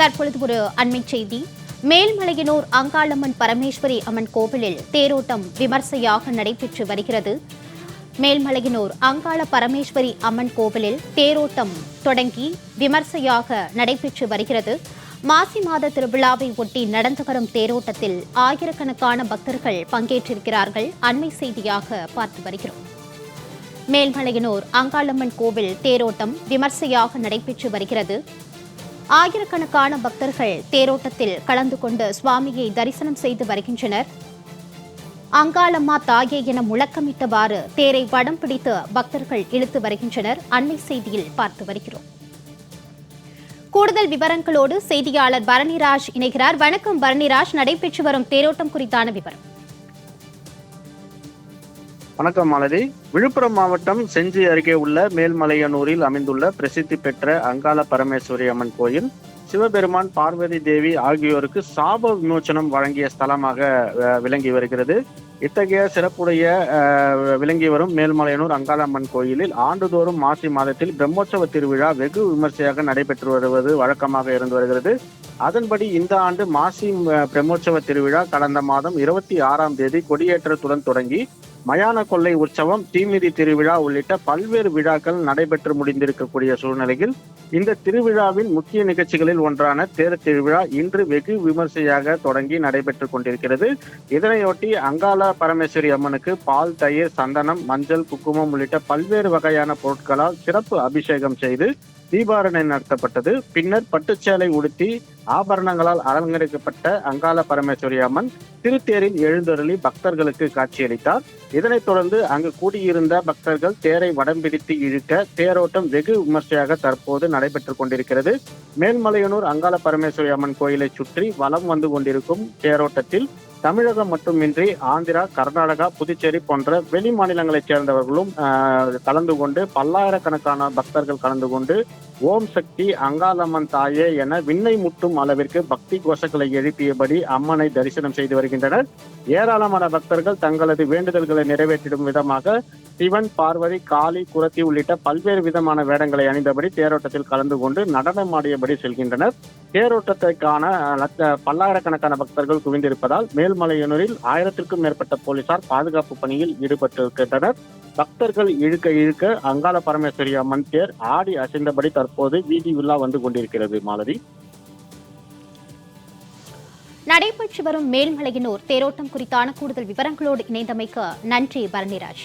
தற்பொழுது ஒரு அண்மை செய்தி. மேல்மலையனூர் அங்காளம்மன் பரமேஸ்வரி அம்மன் கோவிலில் தேரோட்டம் விமர்சையாக நடைபெற்று வருகிறது. மேல்மலையனூர் அங்காள பரமேஸ்வரி அம்மன் கோவிலில் தேரோட்டம் தொடங்கி விமர்சையாக நடைபெற்று வருகிறது. மாசி மாத திருவிழாவை ஒட்டி நடந்து வரும் தேரோட்டத்தில் ஆயிரக்கணக்கான பக்தர்கள் பங்கேற்றிருக்கிறார்கள். அண்மை செய்தியாக பார்த்து வருகிறோம். மேல்மலையனூர் அங்காளம்மன் கோவில் தேரோட்டம் விமர்சையாக நடைபெற்று வருகிறது. ஆயிரக்கணக்கான பக்தர்கள் தேரோட்டத்தில் கலந்து கொண்டு சுவாமியை தரிசனம் செய்து வருகின்றனர். அங்காளம்மா தாயே என முழக்கமிட்டவாறு தேரை வடம் பிடித்து பக்தர்கள் இழுத்து வருகின்றனர். அன்னை செய்தியில் பார்த்து வருகிறோம். கூடுதல் விவரங்களோடு செய்தியாளர் பரணிராஜ் இணைகிறார். வணக்கம் பரணிராஜ். நடைபெற்று வரும் தேரோட்டம் குறித்தான விவரம். வணக்கம் மாலதி. விழுப்புரம் மாவட்டம் செஞ்சி அருகே உள்ள மேல்மலையனூரில் அமைந்துள்ள பிரசித்தி பெற்ற அங்காள பரமேஸ்வரி அம்மன் கோயில் சிவபெருமான் பார்வதி தேவி ஆகியோருக்கு சாப விமோச்சனம் வழங்கிய ஸ்தலமாக விளங்கி வருகிறது. இத்தகைய சிறப்புடைய விளங்கி வரும் மேல்மலையனூர் அங்காளம்மன் கோயிலில் ஆண்டுதோறும் மாசி மாதத்தில் பிரம்மோற்சவ திருவிழா வெகு விமர்சையாக நடைபெற்று வருவது வழக்கமாக இருந்து வருகிறது. அதன்படி இந்த ஆண்டு மாசி பிரம்மோற்சவ திருவிழா கடந்த மாதம் இருபத்தி ஆறாம் தேதி கொடியேற்றத்துடன் தொடங்கி மயான கொள்ளை உற்சவம் தீமிதி திருவிழா உள்ளிட்ட பல்வேறு விழாக்கள் நடைபெற்று முடிந்திருக்கக்கூடிய சூழ்நிலையில் இந்த திருவிழாவின் முக்கிய நிகழ்ச்சிகளில் ஒன்றான தேர் திருவிழா இன்று வெகு விமர்சையாக தொடங்கி நடைபெற்றுக் கொண்டிருக்கிறது. இதனையொட்டி அங்காள பரமேஸ்வரி அம்மனுக்கு பால் தயிர் சந்தனம் மஞ்சள் குக்குமம் உள்ளிட்ட பல்வேறு வகையான பொருட்களால் சிறப்பு அபிஷேகம் செய்து தீபாரணை நடத்தப்பட்டது. பின்னர் பட்டுச்சேலை உடுத்தி ஆபரணங்களால் அலங்கரிக்கப்பட்ட அங்காள பரமேஸ்வரி அம்மன் திருத்தேரில் எழுந்தருளி பக்தர்களுக்கு காட்சியளித்தார். இதனைத் தொடர்ந்து அங்கு கூடியிருந்த பக்தர்கள் தேரை வடம் பிடித்து இழுக்க தேரோட்டம் வெகு விமர்சையாக தற்போது நடைபெற்றுக் கொண்டிருக்கிறது. மேல்மலையனூர் அங்காள பரமேஸ்வரி அம்மன் கோயிலை சுற்றி வலம் வந்து கொண்டிருக்கும் தேரோட்டத்தில் தமிழகம் மட்டுமின்றி ஆந்திரா கர்நாடகா புதுச்சேரி போன்ற வெளி மாநிலங்களைச் சேர்ந்தவர்களும் கலந்து கொண்டு பல்லாயிரக்கணக்கான பக்தர்கள் கலந்து கொண்டு ஓம் சக்தி அங்காளம்மன் தாயே என விண்ணை முட்டும் அளவிற்கு பக்தி கோஷங்களை எழுப்பியபடி அம்மனை தரிசனம் செய்து வருகின்றனர். ஏராளமான பக்தர்கள் தங்களது வேண்டுதல்களை நிறைவேற்றிடும் விதமாக சிவன் பார்வதி காளி குரத்தி உள்ளிட்ட பல்வேறு விதமான வேடங்களை அணிந்தபடி தேரோட்டத்தில் கலந்து கொண்டு நடனமாடியபடி செல்கின்றனர். தேரோட்டத்திற்கான பல்லாயிரக்கணக்கான பக்தர்கள் குவிந்திருப்பதால் மேல்மலையனூரில் ஆயிரத்திற்கும் மேற்பட்ட போலீசார் பாதுகாப்பு பணியில் ஈடுபட்டிருக்கின்றனர். பக்தர்கள் இழுக்க இழுக்க அங்காள பரமேஸ்வரி அம்மன் தேர் ஆடி அசைந்தபடி தற்போது வீதி உலா வந்து கொண்டிருக்கிறது மாலதி. நடைபெற்று வரும் மேல்மலையினோர் தேரோட்டம் குறித்தான கூடுதல் விவரங்களோடு இணைந்தமைக்கு நன்றி பரணிராஜ்.